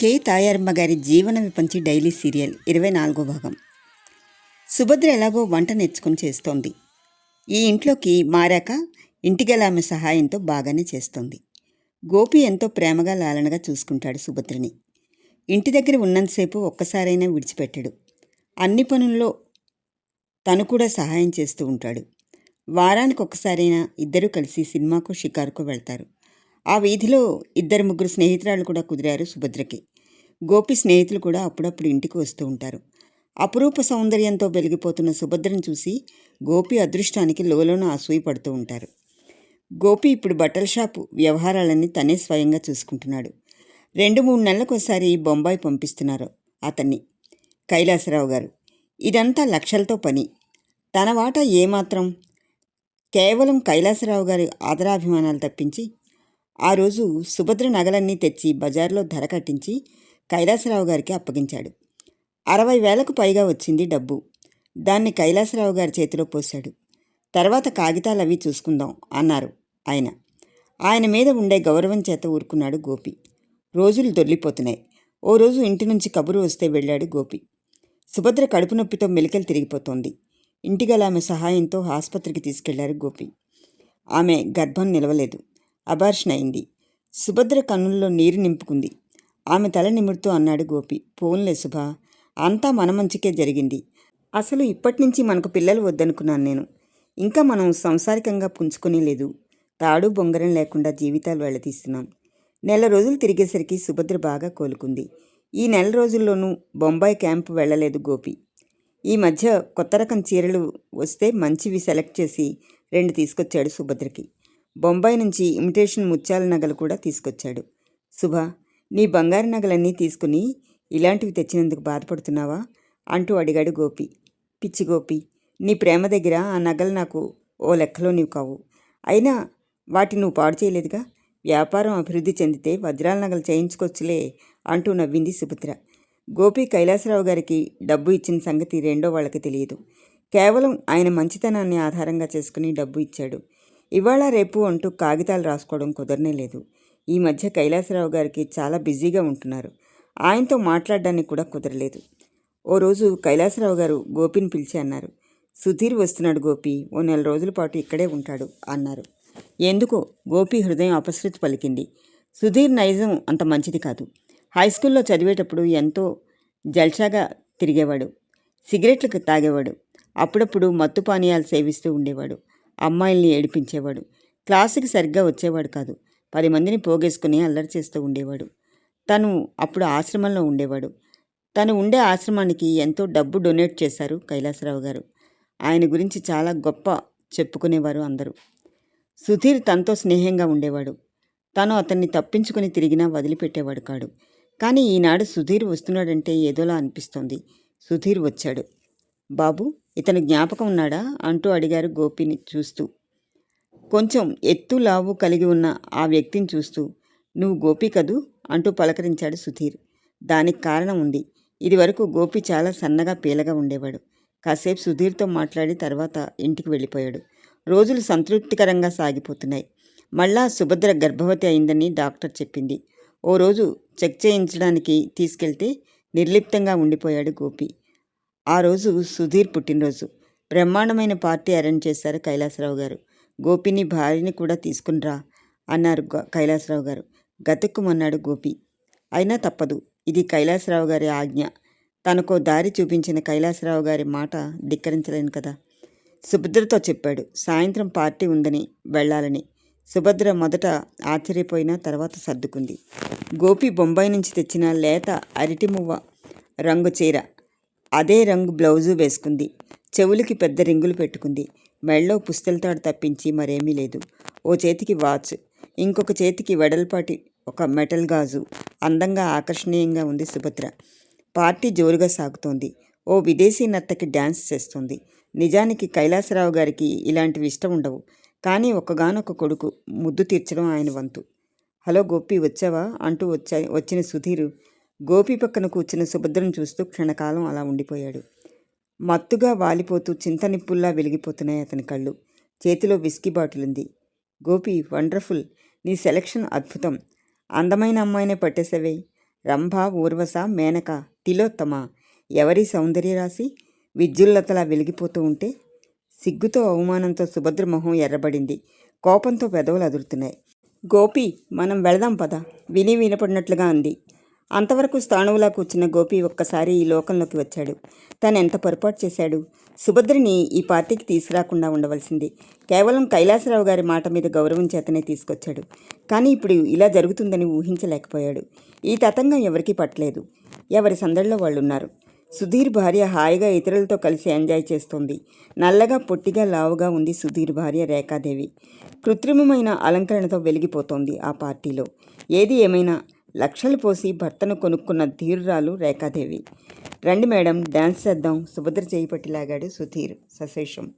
K. Tayaramma గారి జీవన విపంచి daily serial ఇరవై నాలుగో భాగం. సుభద్ర ఎలాగో వంట నేర్చుకుని చేస్తోంది. ఈ ఇంట్లోకి మారాక ఇంటిగల ఆమె సహాయంతో బాగానే చేస్తోంది. గోపి ఎంతో ప్రేమగా లాలనగా చూసుకుంటాడు సుభద్రని. ఇంటి దగ్గర ఉన్నంతసేపు ఒక్కసారైనా విడిచిపెట్టడు. అన్ని పనుల్లో తను కూడా సహాయం చేస్తూ ఉంటాడు. వారానికి ఒక్కసారైనా ఇద్దరూ కలిసి సినిమాకు షికారుకు వెళ్తారు. ఆ వీధిలో ఇద్దరు ముగ్గురు స్నేహితురాలు కూడా కుదిరారు సుభద్రకి. గోపి స్నేహితులు కూడా అప్పుడప్పుడు ఇంటికి వస్తూ ఉంటారు. అపురూప సౌందర్యంతో వెలిగిపోతున్న సుభద్రను చూసి గోపి అదృష్టానికి లోలోన అసూయ పడుతూ ఉంటారు. గోపి ఇప్పుడు బట్టల షాపు వ్యవహారాలన్నీ తనే స్వయంగా చూసుకుంటున్నాడు. రెండు మూడు నెలలకోసారి బొంబాయి పంపిస్తున్నారు అతన్ని. కైలాసరావు గారు ఇదంతా లక్షలతో పని. తన వాటా ఏమాత్రం? కేవలం కైలాసరావు గారి ఆదరాభిమానాలు తప్పించి ఆ రోజు సుభద్ర నగలన్నీ తెచ్చి బజార్లో ధర కట్టించి కైలాసరావు గారికి అప్పగించాడు. అరవై వేలకు పైగా వచ్చింది డబ్బు. దాన్ని కైలాసరావు గారి చేతిలో పోశాడు. తర్వాత కాగితాలు అవి చూసుకుందాం అన్నారు ఆయన. ఆయన మీద ఉండే గౌరవం చేత ఊరుకున్నాడు గోపి. రోజులు దొర్లిపోతున్నాయి. ఓ రోజు ఇంటి నుంచి కబురు వస్తే వెళ్ళాడు గోపి. సుభద్ర కడుపు నొప్పితో మెలికలు తిరిగిపోతోంది. ఇంటిగల ఆమె సహాయంతో ఆసుపత్రికి తీసుకెళ్ళారు గోపి. ఆమె గర్భం నిలవలేదు. అబార్షన్ అయింది. సుభద్ర కన్నుల్లో నీరు నింపుకుంది. ఆమె తల నిమురుతూ అన్నాడు గోపి. పోన్లే శుభ అంతా మన మంచికే జరిగింది. అసలు ఇప్పటి నుంచి మనకు పిల్లలు వద్దనుకున్నాను నేను. ఇంకా మనం సంసారికంగా పుంజుకునే లేదు. తాడు బొంగరం లేకుండా జీవితాలు వెళ్ళతీస్తున్నాం నెల రోజులు తిరిగేసరికి సుభద్ర బాగా కోలుకుంది. ఈ నెల రోజుల్లోనూ బొంబాయి క్యాంపు వెళ్ళలేదు గోపి. ఈ మధ్య కొత్త రకం చీరలు వస్తే మంచివి సెలెక్ట్ చేసి రెండు తీసుకొచ్చాడు సుభద్రకి. బొంబాయి నుంచి ఇమిటేషన్ ముత్యాల నగలు కూడా తీసుకొచ్చాడు. శుభ నీ బంగారు నగలన్నీ తీసుకుని ఇలాంటివి తెచ్చినందుకు బాధపడుతున్నావా? అంటూ అడిగాడు గోపి. పిచ్చి గోపి నీ ప్రేమ దగ్గర ఆ నగలు నాకు ఓ లెక్కలో నీవు కావు. అయినా వాటి నువ్వు పాడు చేయలేదుగా? వ్యాపారం అభివృద్ధి చెందితే వజ్రాల నగలు చేయించుకోవచ్చులే అంటూ నవ్వింది సుభద్ర. గోపి కైలాసరావు గారికి డబ్బు ఇచ్చిన సంగతి రెండో వాళ్ళకి తెలియదు. కేవలం ఆయన మంచితనాన్ని ఆధారంగా చేసుకుని డబ్బు ఇచ్చాడు. ఇవాళ రేపు అంటూ కాగితాలు రాసుకోవడం కుదరనే లేదు. ఈ మధ్య కైలాసరావు గారికి చాలా బిజీగా ఉంటున్నారు. ఆయనతో మాట్లాడడానికి కూడా కుదరలేదు. ఓ రోజు కైలాసరావు గారు గోపిని పిలిచి అన్నారు. సుధీర్ వస్తున్నాడు గోపి ఓ నెల రోజుల పాటు ఇక్కడే ఉంటాడు అన్నారు. ఎందుకో? గోపి హృదయం అపశృతి పలికింది. సుధీర్ నైజం అంత మంచిది కాదు. హై స్కూల్లో చదివేటప్పుడు ఎంతో జల్షాగా తిరిగేవాడు. సిగరెట్లకు తాగేవాడు. అప్పుడప్పుడు మత్తు పానీయాలు సేవిస్తూ ఉండేవాడు. అమ్మాయిల్ని ఏడిపించేవాడు. క్లాసుకి సరిగ్గా వచ్చేవాడు కాదు. పది మందిని పోగేసుకుని అల్లరి చేస్తూ ఉండేవాడు. తను అప్పుడు ఆశ్రమంలో ఉండేవాడు. తను ఉండే ఆశ్రమానికి ఎంతో డబ్బు డొనేట్ చేశారు కైలాసరావు గారు. ఆయన గురించి చాలా గొప్ప చెప్పుకునేవారు అందరూ. సుధీర్ తనతో స్నేహంగా ఉండేవాడు. తను అతన్ని తప్పించుకుని తిరిగినా వదిలిపెట్టేవాడు కాడు. కానీ ఈనాడు సుధీర్ వస్తున్నాడంటే ఏదోలా అనిపిస్తోంది. సుధీర్ వచ్చాడు. బాబు ఇతను జ్ఞాపకం ఉన్నాడా? అంటూ అడిగారు గోపిని చూస్తూ. కొంచెం ఎత్తు లావు కలిగి ఉన్న ఆ వ్యక్తిని చూస్తూ. నువ్వు గోపి కదూ? అంటూ పలకరించాడు సుధీర్. దానికి కారణం ఉంది. ఇదివరకు గోపి చాలా సన్నగా పీలగా ఉండేవాడు. కాసేపు సుధీర్తో మాట్లాడి తర్వాత ఇంటికి వెళ్ళిపోయాడు. రోజులు సంతృప్తికరంగా సాగిపోతున్నాయి. మళ్ళా సుభద్ర గర్భవతి అయిందని డాక్టర్ చెప్పింది. ఓ రోజు చెక్ చేయించడానికి తీసుకెళ్తే నిర్లిప్తంగా ఉండిపోయాడు గోపి. ఆ రోజు సుధీర్ పుట్టినరోజు. బ్రహ్మాండమైన పార్టీ అరేంజ్ చేశారు కైలాసరావు గారు. గోపిని భార్యని కూడా తీసుకునిరా అన్నారు కైలాసరావు గారు. గతుక్కుమన్నాడు గోపి. అయినా తప్పదు. ఇది కైలాసరావు గారి ఆజ్ఞ. తనకో దారి చూపించిన కైలాసరావు గారి మాట ధిక్కరించలేను కదా. సుభద్రతో చెప్పాడు. సాయంత్రం పార్టీ ఉందని వెళ్ళాలని. సుభద్ర మొదట ఆశ్చర్యపోయిన తర్వాత సర్దుకుంది. గోపి బొంబాయి నుంచి తెచ్చిన లేత అరటిమువ్వ రంగు చీర అదే రంగు బ్లౌజు వేసుకుంది. చెవులకి పెద్ద రింగులు పెట్టుకుంది. మెళ్ళో పుస్తలతాడు తప్పించి మరేమీ లేదు. ఓ చేతికి వాచ్ ఇంకొక చేతికి వెడల్పాటి ఒక మెటల్ గాజు. అందంగా ఆకర్షణీయంగా ఉంది సుభద్ర. పార్టీ జోరుగా సాగుతోంది. ఓ విదేశీ నర్తకి డ్యాన్స్ చేస్తుంది. నిజానికి కైలాసరావు గారికి ఇలాంటివి ఇష్టం ఉండవు. కానీ ఒకగానొక కొడుకు ముద్దు తీర్చడం ఆయన వంతు. హలో గోపి వచ్చావా? అంటూ వచ్చా వచ్చిన సుధీరు గోపి పక్కన కూర్చున్న సుభద్రను చూస్తూ క్షణకాలం అలా ఉండిపోయాడు. మత్తుగా వాలిపోతూ చింతనిప్పుల్లా వెలిగిపోతున్నాయి అతని కళ్ళు. చేతిలో విస్కీ బాటిల్ ఉంది గోపి వండర్ఫుల్ నీ సెలక్షన్ అద్భుతం. అందమైన అమ్మాయినే పట్టేసవే రంభ ఊర్వశ మేనక తిలోత్తమ ఎవరి సౌందర్య రాసి విద్యుల్లతలా వెలిగిపోతూ ఉంటే సిగ్గుతో అవమానంతో సుభద్ర మొహం ఎర్రబడింది. కోపంతో పెదవులు అదురుతున్నాయి. గోపి మనం వెళదాం పద. విని వినపడినట్లుగా అంది. అంతవరకు స్థాణువులా కూర్చున్న గోపి ఒక్కసారి ఈ లోకంలోకి వచ్చాడు. తను ఎంత పొరపాటు చేశాడు? సుభద్రని ఈ పార్టీకి తీసుకురాకుండా ఉండవలసింది. కేవలం కైలాసరావు గారి మాట మీద గౌరవం చేతనే తీసుకొచ్చాడు. కానీ ఇప్పుడు ఇలా జరుగుతుందని ఊహించలేకపోయాడు. ఈ తతంగం ఎవరికీ పట్టలేదు. ఎవరి సందడిలో వాళ్ళు ఉన్నారు సుధీర్ భార్య హాయిగా ఇతరులతో కలిసి ఎంజాయ్ చేస్తోంది. నల్లగా పొట్టిగా లావుగా ఉంది సుధీర్ భార్య రేఖాదేవి. కృత్రిమమైన అలంకరణతో వెలిగిపోతోంది ఆ పార్టీలో. ఏది ఏమైనా లక్షలు పోసి భర్తను కొనుక్కున్న ధీరురాలు రేఖాదేవి. రండి మేడం డ్యాన్స్ చేద్దాం. సుభద్ర చేయి పట్టి లాగాడు సుధీర్. సశేషం